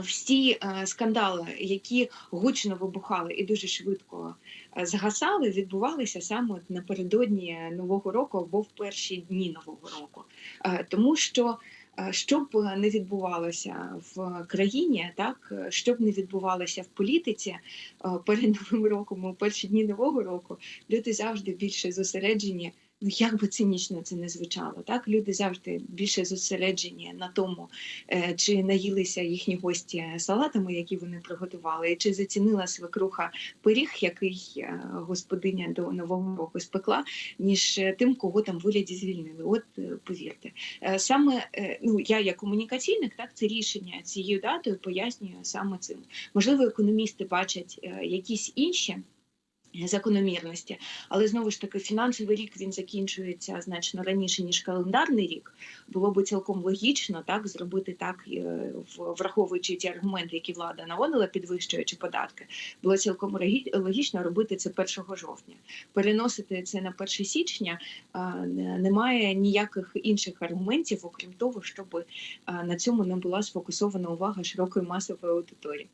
всі е, скандали, які гучно вибухали і дуже швидко е, згасали, відбувалися саме напередодні нового року або в перші дні нового року, Е, тому що. е, Що б не відбувалося в країні, так е, що б не відбувалося в політиці перед новим роком, у перші дні нового року, люди завжди більше зосереджені. Ну як би цинічно це не звучало, так люди завжди більше зосереджені на тому, е, чи наїлися їхні гості салатами, які вони приготували, чи зацінила свекруха пиріг, який е, господиня до нового року спекла, ніж е, тим, кого там в уряді звільнили. От повірте, саме ну я як комунікаційник, так це рішення цією датою пояснюю саме цим. Можливо, економісти бачать якісь інші. Закономірності, але знову ж таки фінансовий рік він закінчується значно раніше ніж календарний рік. Було би цілком логічно так зробити так, е, враховуючи ті аргументи, які влада наводила, підвищуючи податки. Було цілком логічно робити це 1 жовтня. Переносити це на 1 січня немає ніяких інших аргументів, окрім того, щоб на цьому не була сфокусована увага широкої масової аудиторії.